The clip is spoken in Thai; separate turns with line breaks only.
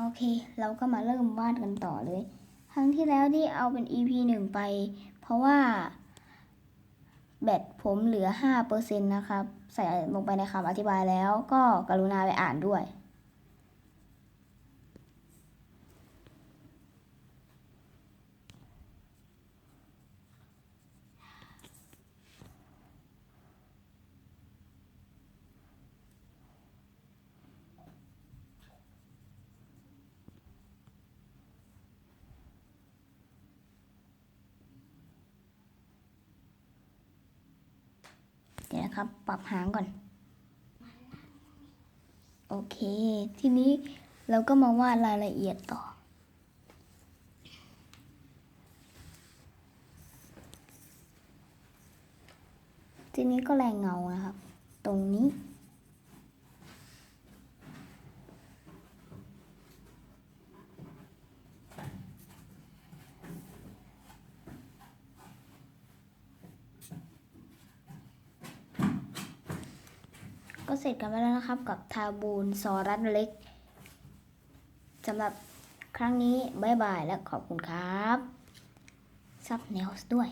โอเค เราก็มาเริ่มวาดกันต่อเลย ครั้งที่แล้วที่เอาเป็น EP หนึ่งไป เพราะว่า แบตผมเหลือ 5%นะครับ ใส่ลงไปในคำอธิบายแล้วก็กรุณาไปอ่านด้วย นะครับ ปรับหางก่อน โอเค ทีนี้เราก็มาวาดรายละเอียดต่อ ทีนี้ก็แรงเงานะครับ ตรงนี้ ก็เสร็จกันไปแล้วนะครับกับทาบูนซอรัสเล็กสำหรับครั้งนี้บ๊ายบายและขอบคุณครับ ซับเนลส์ด้วย